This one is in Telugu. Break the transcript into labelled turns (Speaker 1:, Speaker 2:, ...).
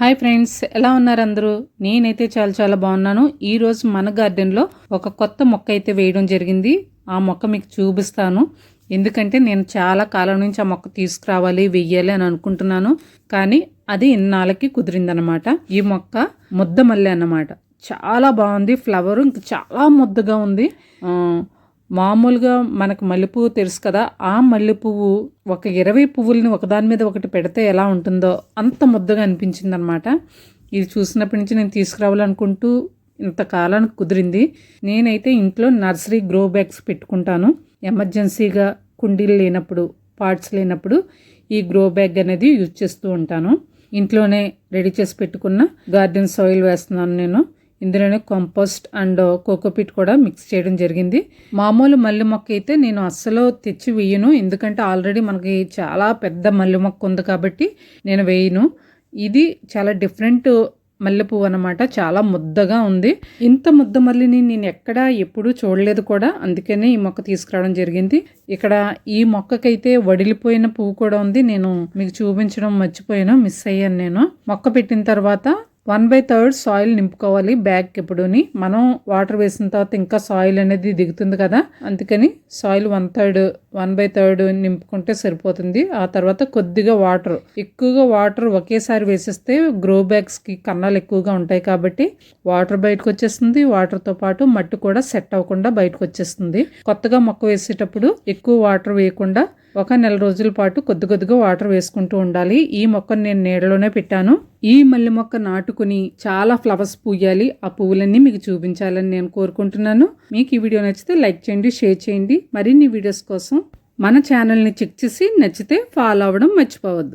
Speaker 1: హాయ్ ఫ్రెండ్స్ ఎలా ఉన్నారు అందరూ? నేనైతే చాలా చాలా బాగున్నాను. ఈరోజు మన గార్డెన్లో ఒక కొత్త మొక్క అయితే వేయడం జరిగింది. ఆ మొక్క మీకు చూపిస్తాను. ఎందుకంటే నేను చాలా కాలం నుంచి ఆ మొక్క తీసుకురావాలి వెయ్యాలి అని అనుకుంటున్నాను. కానీ అది ఇన్నాళ్ళకి కుదిరిందనమాట ఈ మొక్క ముద్ద మల్లె అన్నమాట. చాలా బాగుంది. ఫ్లవర్ ఇంకా చాలా ముద్దగా ఉంది. మామూలుగా మనకు మల్లెపువ్వు తెలుసు కదా ఆ మల్లెపువ్వు ఒక ఇరవై పువ్వుల్ని ఒకదాని మీద ఒకటి పెడితే ఎలా ఉంటుందో అంత ముద్దగా అనిపించింది అనమాట ఇది చూసినప్పటి నుంచి నేను తీసుకురావాలనుకుంటూ ఇంతకాలానికి కుదిరింది. నేనైతే ఇంట్లో నర్సరీ గ్రో బ్యాగ్స్ పెట్టుకుంటాను. ఎమర్జెన్సీగా కుండీలు లేనప్పుడు పార్ట్స్ లేనప్పుడు ఈ గ్రో బ్యాగ్ అనేది యూజ్ చేస్తూ ఉంటాను. ఇంట్లోనే రెడీ చేసి పెట్టుకున్న గార్డెన్ సాయిల్ వేస్తున్నాను నేను. ఇందులోనే కంపోస్ట్ అండ్ కోకోపిట్ కూడా మిక్స్ చేయడం జరిగింది. మామూలు మల్లె మొక్క అయితే నేను అస్సలు తెచ్చి వేయను. ఎందుకంటే ఆల్రెడీ మనకి చాలా పెద్ద మల్లె మొక్క ఉంది కాబట్టి నేను వేయను. ఇది చాలా డిఫరెంట్ మల్లెపువ్వు అనమాట చాలా ముద్దగా ఉంది. ఇంత ముద్ద మల్లిని నేను ఎక్కడా ఎప్పుడూ చూడలేదు కూడా. అందుకనే ఈ మొక్క తీసుకురావడం జరిగింది. ఇక్కడ ఈ మొక్కకైతే వడిలిపోయిన పువ్వు కూడా ఉంది. నేను మీకు చూపించడం మర్చిపోయాను. మిస్ అయ్యాను నేను. మొక్క పెట్టిన తర్వాత వన్ బై థర్డ్ సాయిల్ నింపుకోవాలి బ్యాగ్ ఎప్పుడుని. మనం వాటర్ వేసిన తర్వాత ఇంకా సాయిల్ అనేది దిగుతుంది కదా. అందుకని soil one third one by third నింపుకుంటే సరిపోతుంది. ఆ తర్వాత కొద్దిగా వాటర్ ఎక్కువగా వాటర్ ఒకేసారి వేసేస్తే గ్రో బ్యాగ్స్కి కన్నాలు ఎక్కువగా ఉంటాయి కాబట్టి వాటర్ బయటకు వచ్చేస్తుంది. వాటర్తో పాటు మట్టి కూడా సెట్ అవ్వకుండా బయటకు వచ్చేస్తుంది. కొత్తగా మొక్క వేసేటప్పుడు ఎక్కువ వాటర్ వేయకుండా ఒక నెల రోజుల పాటు కొద్ది కొద్దిగా వాటర్ వేసుకుంటూ ఉండాలి. ఈ మొక్కను నేను నీడలోనే పెట్టాను. ఈ మల్లె మొక్క నాటుకుని చాలా ఫ్లవర్స్ పూయాలి. ఆ పువ్వులన్నీ మీకు చూపించాలని నేను కోరుకుంటున్నాను. మీకు ఈ వీడియో నచ్చితే లైక్ చేయండి షేర్ చేయండి. మరిన్ని వీడియోస్ కోసం మన ఛానల్ని చెక్ చేసి నచ్చితే ఫాలో అవ్వడం మర్చిపోవద్దు.